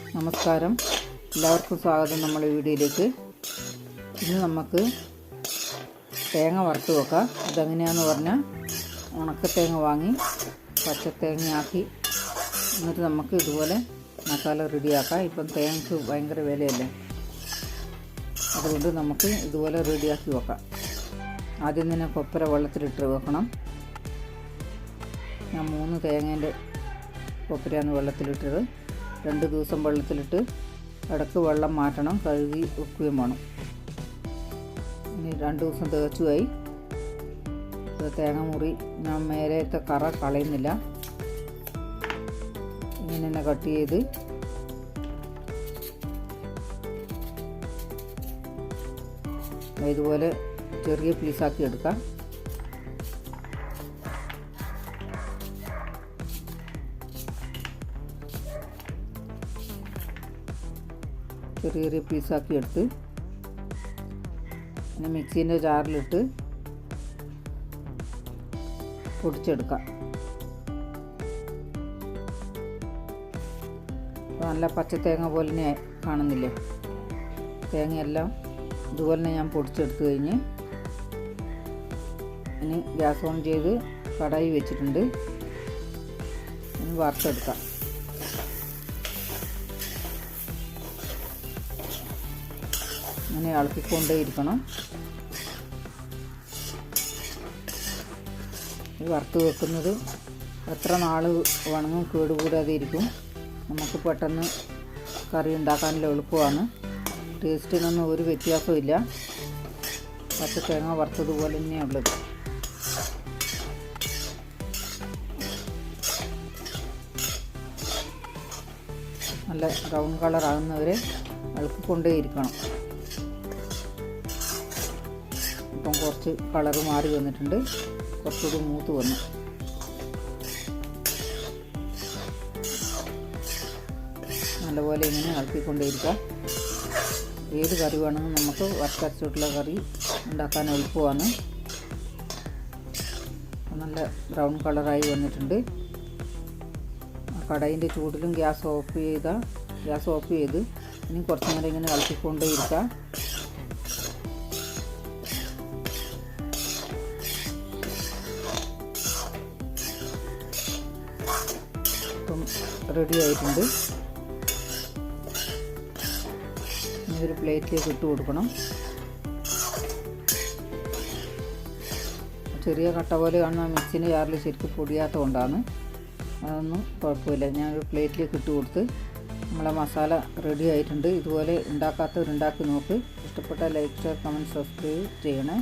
നമസ്കാരം. എല്ലാവർക്കും സ്വാഗതം നമ്മുടെ വീഡിയോയിലേക്ക്. ഇന്ന് നമുക്ക് തേങ്ങ വറുത്ത് വെക്കാം. അതെങ്ങനെയാണെന്ന് പറഞ്ഞാൽ ഉണക്കത്തേങ്ങ വാങ്ങി പച്ചത്തേങ്ങയാക്കി എന്നിട്ട് നമുക്ക് ഇതുപോലെ മസാല റെഡിയാക്കാം. ഇപ്പം തേങ്ങക്ക് ഭയങ്കര വിലയല്ലേ. അതുകൊണ്ട് നമുക്ക് ഇതുപോലെ റെഡിയാക്കി വെക്കാം. ആദ്യം തന്നെ കൊപ്പര വെള്ളത്തിലിട്ട് വെക്കണം. ഞാൻ മൂന്ന് തേങ്ങേന്റെ കൊപ്പരയാണ് വെള്ളത്തിലിട്ടത്. രണ്ട് ദിവസം വെള്ളത്തിലിട്ട് ഇടയ്ക്ക് വെള്ളം മാറ്റണം കഴുകി വെക്കുകയും വേണം. ഇനി രണ്ട് ദിവസം തികച്ചുമായി തേങ്ങ മുറി ഞാൻ മേലത്തെ കറ കളയുന്നില്ല. ഇങ്ങനെ തന്നെ കട്ട് ചെയ്ത് ഇതുപോലെ ചെറിയ പീസാക്കി എടുക്കാം. ചെറിയ ചെറിയ പീസാക്കി എടുത്ത് പിന്നെ മിക്സീന്റെ ജാറിലിട്ട് പൊടിച്ചെടുക്കാം. നല്ല പച്ച തേങ്ങ പോലെ തന്നെ കാണുന്നില്ലേ? തേങ്ങയെല്ലാം ഇതുപോലെ ഞാൻ പൊടിച്ചെടുത്ത് കഴിഞ്ഞ് ഇനി ഗ്യാസ് ഓൺ ചെയ്ത് കടായി വെച്ചിട്ടുണ്ട്. ഇനി വറുത്തെടുക്കാം. ഇങ്ങനെ ഇളക്കിക്കൊണ്ടേ ഇരിക്കണം. ഈ വറുത്ത് വെക്കുന്നത് എത്ര നാൾ വേണമെങ്കിൽ കേടുകൂടാതെ ഇരിക്കും നമുക്ക് പെട്ടെന്ന് കറി ഉണ്ടാക്കാനുള്ള എളുപ്പമാണ്. ടേസ്റ്റിനൊന്നും ഒരു വ്യത്യാസവും ഇല്ല പച്ച തേങ്ങ വറുത്തതുപോലെ തന്നെയാണ് ഉള്ളത്. നല്ല ബ്രൗൺ കളർ ആകുന്നവരെ ഇളക്കിക്കൊണ്ടേ ഇരിക്കണം. ഇപ്പം കുറച്ച് കളർ മാറി വന്നിട്ടുണ്ട്. കുറച്ചുകൂടി മൂത്ത് വന്നു. നല്ലപോലെ ഇങ്ങനെ ഇളക്കിക്കൊണ്ടേയിരിക്കാം ഏത് കറി വേണമെങ്കിലും നമുക്ക് വറുത്തരച്ചിട്ടുള്ള കറി ഉണ്ടാക്കാൻ എളുപ്പമാണ്. നല്ല ബ്രൗൺ കളറായി വന്നിട്ടുണ്ട്. കടയിന്റെ ചൂടിലും ഗ്യാസ് ഓഫ് ചെയ്താൽ ഗ്യാസ് ഓഫ് ചെയ്ത് ഇനി കുറച്ച് നേരം ഇങ്ങനെ ഇളക്കിക്കൊണ്ടേ ഇരിക്കാം ഇപ്പം റെഡി ആയിട്ടുണ്ട്. ഇനി ഒരു പ്ലേറ്റിലേക്ക് ഇട്ട് കൊടുക്കണം. ചെറിയ കട്ട പോലെ കാണുന്ന മിക്സിന്റെ ജാറിൽ ശരിക്കും പൊടിയാത്ത കൊണ്ടാണ് അതൊന്നും കുഴപ്പമില്ല. ഞാനൊരു പ്ലേറ്റിലേക്ക് ഇട്ട് കൊടുത്ത് നമ്മളെ മസാല റെഡി ആയിട്ടുണ്ട്. ഇതുപോലെ ഉണ്ടാക്കാത്തവരുണ്ടാക്കി നോക്ക്. ഇഷ്ടപ്പെട്ട ലൈക്ക് ഷെയർ കമന്റ് സബ്സ്ക്രൈബ് ചെയ്യണേ.